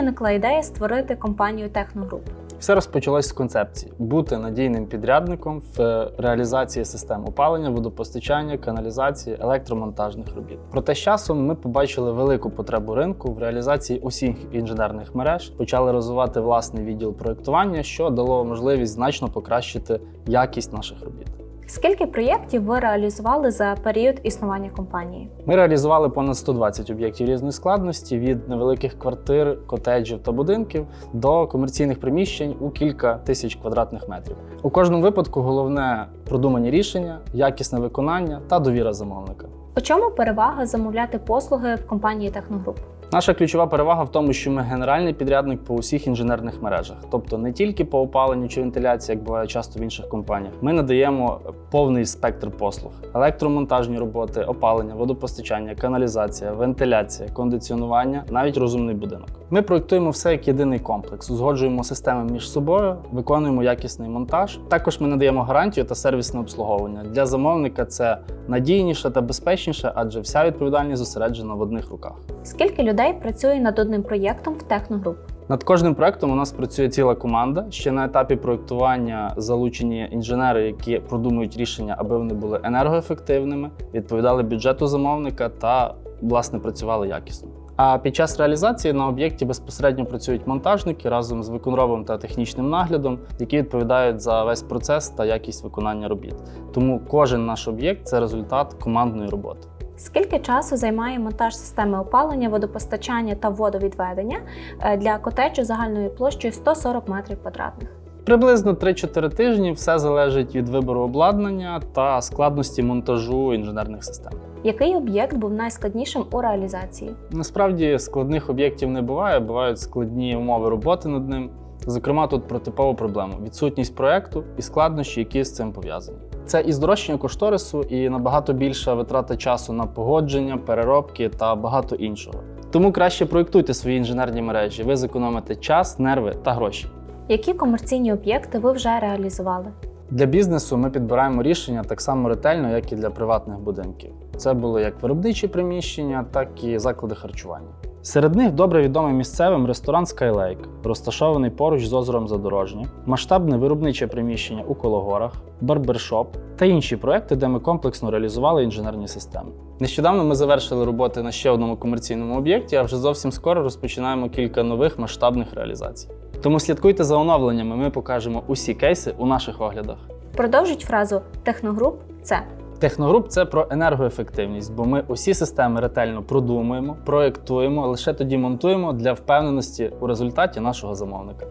виникла ідея створити компанію Техногруп? Все розпочалось з концепції бути надійним підрядником в е, реалізації систем опалення, водопостачання, каналізації, електромонтажних робіт. Проте з часом ми побачили велику потребу ринку в реалізації усіх інженерних мереж, почали розвивати власний відділ проєктування, що дало можливість значно покращити якість наших робіт. Скільки проєктів ви реалізували за період існування компанії? Ми реалізували понад 120 об'єктів різної складності від невеликих квартир, котеджів та будинків до комерційних приміщень у кілька тисяч квадратних метрів. У кожному випадку головне продумані рішення, якісне виконання та довіра замовника. У чому перевага замовляти послуги в компанії Техногруп? Наша ключова перевага в тому, що ми генеральний підрядник по усіх інженерних мережах, тобто не тільки по опаленню чи вентиляції, як буває часто в інших компаніях. Ми надаємо повний спектр послуг: електромонтажні роботи, опалення, водопостачання, каналізація, вентиляція, кондиціонування, навіть розумний будинок. Ми проєктуємо все як єдиний комплекс, узгоджуємо системи між собою, виконуємо якісний монтаж. Також ми надаємо гарантію та сервісне обслуговування. Для замовника це надійніше та безпечніше, адже вся відповідальність зосереджена в одних руках. Скільки людей працює над одним проєктом в Техногруп? Над кожним проектом у нас працює ціла команда. Ще на етапі проєктування залучені інженери, які продумують рішення, аби вони були енергоефективними, відповідали бюджету замовника та власне працювали якісно. А під час реалізації на об'єкті безпосередньо працюють монтажники разом з виконробом та технічним наглядом, які відповідають за весь процес та якість виконання робіт. Тому кожен наш об'єкт це результат командної роботи. Скільки часу займає монтаж системи опалення, водопостачання та водовідведення е, для котеджу загальною площею 140 метрів квадратних? Приблизно 3-4 тижні все залежить від вибору обладнання та складності монтажу інженерних систем. Який об'єкт був найскладнішим у реалізації? Насправді складних об'єктів не буває, бувають складні умови роботи над ним. Зокрема, тут про типову проблему відсутність проекту і складнощі, які з цим пов'язані. Це і здорожчання кошторису, і набагато більша витрата часу на погодження, переробки та багато іншого. Тому краще проєктуйте свої інженерні мережі, ви зекономите час, нерви та гроші. Які комерційні об'єкти ви вже реалізували? Для бізнесу ми підбираємо рішення так само ретельно, як і для приватних будинків. Це були як виробничі приміщення, так і заклади харчування. Серед них добре відомий місцевим ресторан Skylake, розташований поруч з озером Задорожнє, масштабне виробниче приміщення у Кологорах, барбершоп та інші проекти, де ми комплексно реалізували інженерні системи. Нещодавно ми завершили роботи на ще одному комерційному об'єкті, а вже зовсім скоро розпочинаємо кілька нових масштабних реалізацій. Тому слідкуйте за оновленнями, ми покажемо усі кейси у наших оглядах. Продовжіть фразу Техногруп це. Техногруп це про енергоефективність, бо ми усі системи ретельно продумуємо, проєктуємо, лише тоді монтуємо для впевненості у результаті нашого замовника.